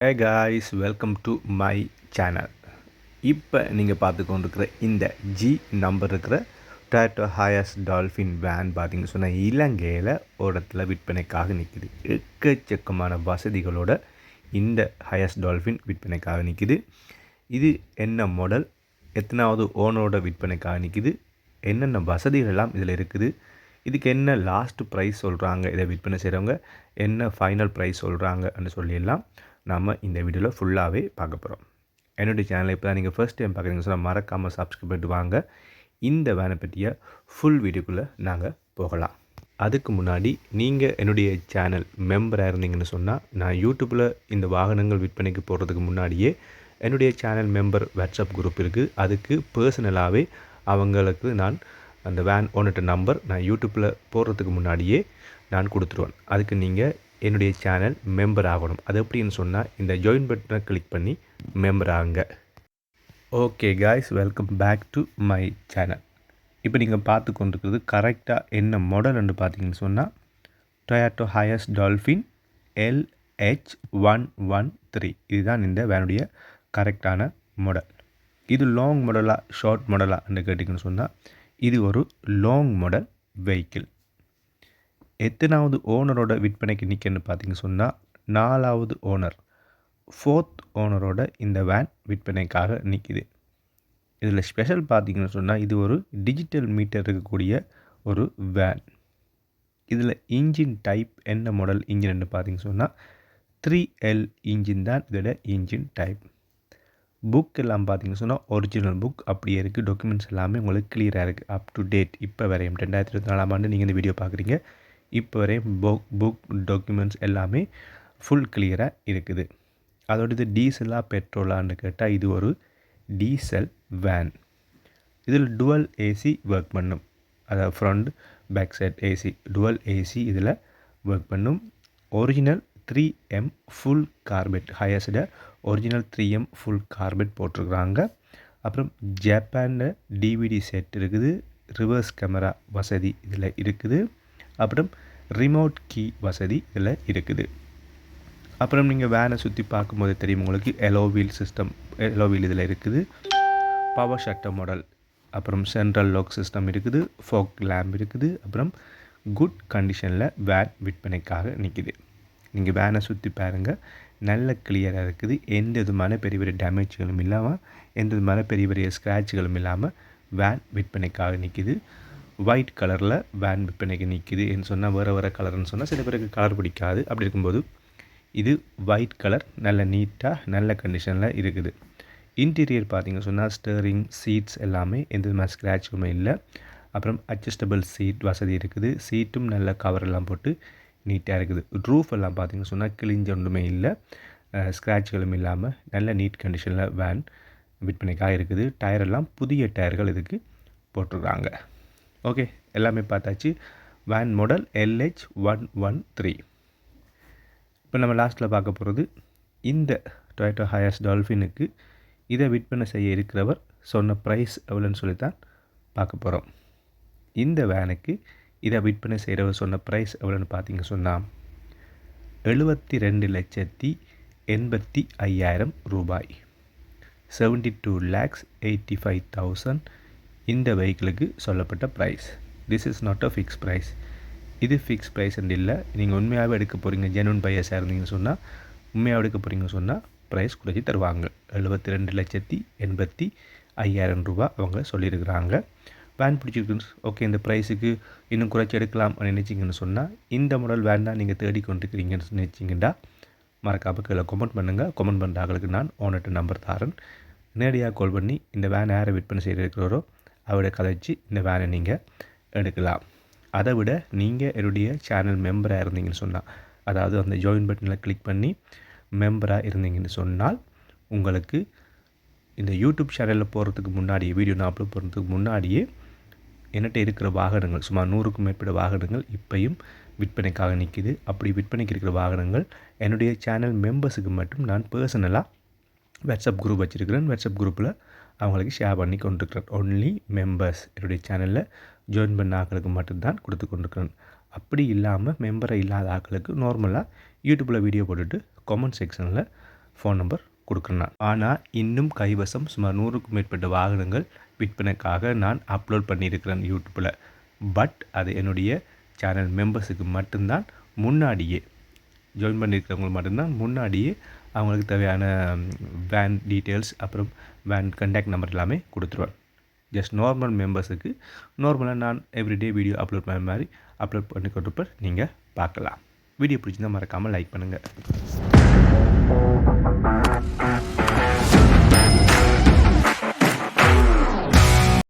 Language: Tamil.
Hey guys welcome to my channel இப்போ நீங்கள் பார்த்து கொண்டிருக்கிற இந்த ஜி நம்பர் இருக்கிற டாட்டோ ஹயஸ் டால்ஃபின் வேன் பார்த்திங்க சொன்னால் இலங்கையில் ஒரு இடத்துல விற்பனைக்காக நிற்கிது எக்கச்சக்கமான வசதிகளோட இந்த ஹயஸ் டால்ஃபின் விற்பனைக்காக நிற்கிது இது என்ன மாடல் எத்தனாவது ஓனரோட விற்பனைக்காக நிற்கிது என்னென்ன வசதிகள் எல்லாம் இதில் இருக்குது? இதுக்கு என்ன லாஸ்ட் ப்ரைஸ் சொல்கிறாங்க இதை விற்பனை செய்கிறவங்க என்ன ஃபைனல் ப்ரைஸ் சொல்கிறாங்கன்னு சொல்லிடலாம். நாம் இந்த வீடியோவில் ஃபுல்லாகவே பார்க்க போகிறோம் என்னுடைய சேனலை இப்போ தான் நீங்கள் ஃபர்ஸ்ட் டைம் பார்க்குறீங்க சொன்னால் மறக்காமல் சப்ஸ்கிரைப் பண்ணிட்டு வாங்க. இந்த வேனை பற்றிய ஃபுல் வீடியோக்குள்ளே நாங்கள் போகலாம். அதுக்கு முன்னாடி நீங்கள் என்னுடைய சேனல் மெம்பராக இருந்தீங்கன்னு சொன்னால் நான் யூடியூப்பில் இந்த வாகனங்கள் விற்பனைக்கு போடுறதுக்கு முன்னாடியே என்னுடைய சேனல் மெம்பர் வாட்ஸ்அப் குரூப் இருக்குது அதுக்கு பர்சனலாகவே அவங்களுக்கு நான் அந்த வேன் ஓனர்ட்ட நம்பர் நான் யூடியூப்பில் போடுறதுக்கு முன்னாடியே நான் கொடுத்துருவேன். அதுக்கு நீங்கள் என்னுடைய சேனல் மெம்பர் ஆகணும். அது எப்படின்னு சொன்னால் இந்த ஜாயின் பட்டனை கிளிக் பண்ணி மெம்பர் ஆகுங்க okay guys welcome back to my channel இப்போ நீங்கள் பார்த்து கொண்டிருக்கிறது கரெக்டாக என்ன மாடல்னு பார்த்தீங்கன்னு சொன்னால் Toyota Hiace Dolphin LH one one three இதுதான் இந்த வேனுடைய கரெக்டான மாடல் இது லாங் மாடலாக ஷார்ட் மாடலான்னு கேட்டிங்கன்னு சொன்னால் இது ஒரு லாங் மாடல் வெஹிக்கிள் எத்தனாவது ஓனரோட விற்பனைக்கு நிற்கன்னு பார்த்திங்க சொன்னால் நாலாவது ஓனர் ஃபோர்த் ஓனரோட இந்த வேன் விற்பனைக்காக நிற்கிது இதில் ஸ்பெஷல் பார்த்தீங்கன்னு சொன்னால் இது ஒரு டிஜிட்டல் மீட்டர் இருக்கக்கூடிய ஒரு வேன் இதில் இன்ஜின் டைப் என்ன மாடல் இன்ஜின்னு பார்த்திங்க சொன்னால் த்ரீ எல் இன்ஜின் தான் இதோட இன்ஜின் டைப் புக் எல்லாம் பார்த்தீங்கன்னு சொன்னால் ஒரிஜினல் புக் அப்படியே இருக்குது டாக்குமெண்ட்ஸ் எல்லாமே உங்களுக்கு கிளியராக இருக்குது அப் டு டேட் இப்போ வரையும் ரெண்டாயிரத்தி இருபத்தி நாலாம் ஆண்டு நீங்கள் இந்த வீடியோ பார்க்குறீங்க இப்போ வரையும் புக் புக் டாக்குமெண்ட்ஸ் எல்லாமே ஃபுல் கிளியராக இருக்குது. அதோட இது டீசலாக பெட்ரோலான்னு கேட்டால் இது ஒரு டீசல் வேன் இதில் டுவல் ஏசி ஒர்க் பண்ணும். அதாவது front back side AC dual AC இதில் ஒர்க் பண்ணும். Original three M full carpet Hiace original three M full carpet போட்டிருக்குறாங்க. அப்புறம் ஜப்பானில் டிவிடி செட் இருக்குது. ரிவர்ஸ் கேமரா வசதி இதில் இருக்குது. அப்புறம் ரிமோட் கீ வசதி இதில் இருக்குது. அப்புறம் நீங்கள் வேனை சுற்றி பார்க்கும்போது தெரியும் உங்களுக்கு எலோ வீல் சிஸ்டம் எலோவீல் இதில் இருக்குது. பவர் ஷட்டர் மாடல் அப்புறம் சென்ட்ரல் லாக் சிஸ்டம் இருக்குது ஃபோக் லேம்ப் இருக்குது அப்புறம் குட் கண்டிஷனில் வேன் விற்பனைக்காக நிற்கிது நீங்கள் வேனை சுற்றி பாருங்கள் நல்ல கிளியராக இருக்குது. எந்த விதமான பெரிய பெரிய டேமேஜ்களும் இல்லாமல் எந்த விதமான பெரிய பெரிய ஸ்க்ராட்ச்களும் இல்லாமல் வேன் விற்பனைக்காக நிற்கிது ஒயிட் கலரில் வேன் விற்பனைக்கு நிற்கிது என்று சொன்னால் வேறு வேறு கலர்னு சொன்னால் சில பேருக்கு கலர் பிடிக்காது. அப்படி இருக்கும்போது இது ஒயிட் கலர் நல்ல நீட்டாக நல்ல கண்டிஷனில் இருக்குது. இன்டீரியர் பார்த்திங்க சொன்னால் ஸ்டேரிங் சீட்ஸ் எல்லாமே எந்த விதமான ஸ்க்ராட்சுமே இல்லை. அப்புறம் அட்ஜஸ்டபிள் சீட் வசதி இருக்குது. சீட்டும் நல்ல கவர் எல்லாம் போட்டு நீட்டாக இருக்குது. ரூஃப் எல்லாம் பார்த்திங்க சொன்னால் கிழிஞ்ச ஒன்றுமே இல்லை. ஸ்க்ராட்ச்களும் இல்லாமல் நல்ல நீட் கண்டிஷனில் வேன் விற்பனைக்காக இருக்குது. டயரெல்லாம் புதிய டயர்கள் இதுக்கு போட்டிருக்காங்க. ஓகே எல்லாமே பார்த்தாச்சு. Van model LH one one three இப்போ நம்ம லாஸ்ட்டில் பார்க்க போகிறது இந்த டொயட்டோ ஹயர்ஸ் டால்ஃபினுக்கு இதை விற்பனை செய்ய இருக்கிறவர் சொன்ன ப்ரைஸ் எவ்வளோன்னு சொல்லி தான் பார்க்க போகிறோம் இந்த வேனுக்கு இதை விற்பனை செய்கிறவர் சொன்ன ப்ரைஸ் எவ்வளோன்னு பார்த்தீங்க சொன்னால் எழுபத்தி ரெண்டு லட்சத்தி எண்பத்தி ஐயாயிரம் ரூபாய். Seventy two lakhs eighty five thousand இந்த வெஹிக்கிளுக்கு சொல்லப்பட்ட price this is not a fix price இது ஃபிக்ஸ் ப்ரைஸ் இல்லை. நீங்கள் உண்மையாகவே எடுக்க போகிறீங்க ஜெனுவன் பையஸாக இருந்தீங்கன்னு சொன்னால் உண்மையாக எடுக்க போகிறீங்கன்னு சொன்னால் ப்ரைஸ் குறைச்சி தருவாங்க. எழுபத்தி ரெண்டு லட்சத்தி எண்பத்தி ஐயாயிரம் ரூபா அவங்க சொல்லியிருக்கிறாங்க. வேன் பிடிச்சிருக்கு ஓகே இந்த ப்ரைஸுக்கு இன்னும் குறைச்சி எடுக்கலாம் நினச்சிங்கன்னு சொன்னால் இந்த மாடல் வேன் தான் நீங்கள் தேடி கொண்டுருக்கிறீங்கன்னு நினச்சிங்கன்னா மறக்காமல் கீழே கமெண்ட் பண்ணுங்கள் கமெண்ட் பண்ணுற ஆளுக்கு நான் ஓனர்ட்டு நம்பர் தாரன். நேரடியாக கால் பண்ணி இந்த வேன் யாரை விற்பனை செய்திருக்கிறோரோ அவரை கதைச்சி இந்த வேனை நீங்கள் எடுக்கலாம். அதை விட நீங்கள் என்னுடைய சேனல் மெம்பராக இருந்தீங்கன்னு சொன்னால் அதாவது அந்த ஜாயின் பட்டனில் கிளிக் பண்ணி மெம்பராக இருந்தீங்கன்னு சொன்னால் உங்களுக்கு இந்த யூடியூப் சேனலில் போகிறதுக்கு முன்னாடியே வீடியோ நான் அப்லோட் பண்ணுறதுக்கு முன்னாடியே என்கிட்ட இருக்கிற வாகனங்கள் சுமார் நூறுக்கும் மேற்பட்ட வாகனங்கள் இப்பையும் விற்பனைக்காக நிற்கிது அப்படி விற்பனைக்கு இருக்கிற வாகனங்கள் என்னுடைய சேனல் மெம்பர்ஸுக்கு மட்டும் நான் பர்சனலாக வாட்ஸ்அப் குரூப் வச்சுருக்கிறேன். வாட்ஸ்அப் குரூப்பில் அவங்களுக்கு ஷேர் பண்ணி கொண்டிருக்கிறேன். ஒன்லி மெம்பர்ஸ் என்னுடைய சேனலில் ஜாயின் பண்ண ஆக்களுக்கு மட்டும்தான் கொடுத்து கொண்டிருக்கிறேன். அப்படி இல்லாமல் மெம்பரை இல்லாத ஆக்களுக்கு நார்மலாக யூடியூப்பில் வீடியோ போட்டுட்டு கமெண்ட் செக்ஷனில் ஃபோன் நம்பர் கொடுக்குறேன் ஆனால் இன்னும் கைவசம் சுமார் நூறுக்கும் மேற்பட்ட வாகனங்கள் விற்பனைக்காக நான் அப்லோட் பண்ணியிருக்கிறேன் யூடியூப்பில் பட் அது என்னுடைய சேனல் மெம்பர்ஸுக்கு மட்டும்தான் முன்னாடியே ஜாயின் பண்ணியிருக்கிறவங்களுக்கு மட்டும்தான் முன்னாடியே அவங்களுக்கு தேவையான வேன் டீட்டெயில்ஸ் அப்புறம் வேன் கண்டாக்ட் நம்பர் எல்லாமே கொடுத்துருவேன் ஜஸ்ட் நார்மல் மெம்பர்ஸுக்கு நார்மலாக நான் எவ்ரிடே வீடியோ அப்லோட் பண்ண மாதிரி அப்லோட் பண்ணி கொடுப்ப நீங்கள் பார்க்கலாம். வீடியோ பிடிச்சிருந்தால் மறக்காமல் லைக் பண்ணுங்கள்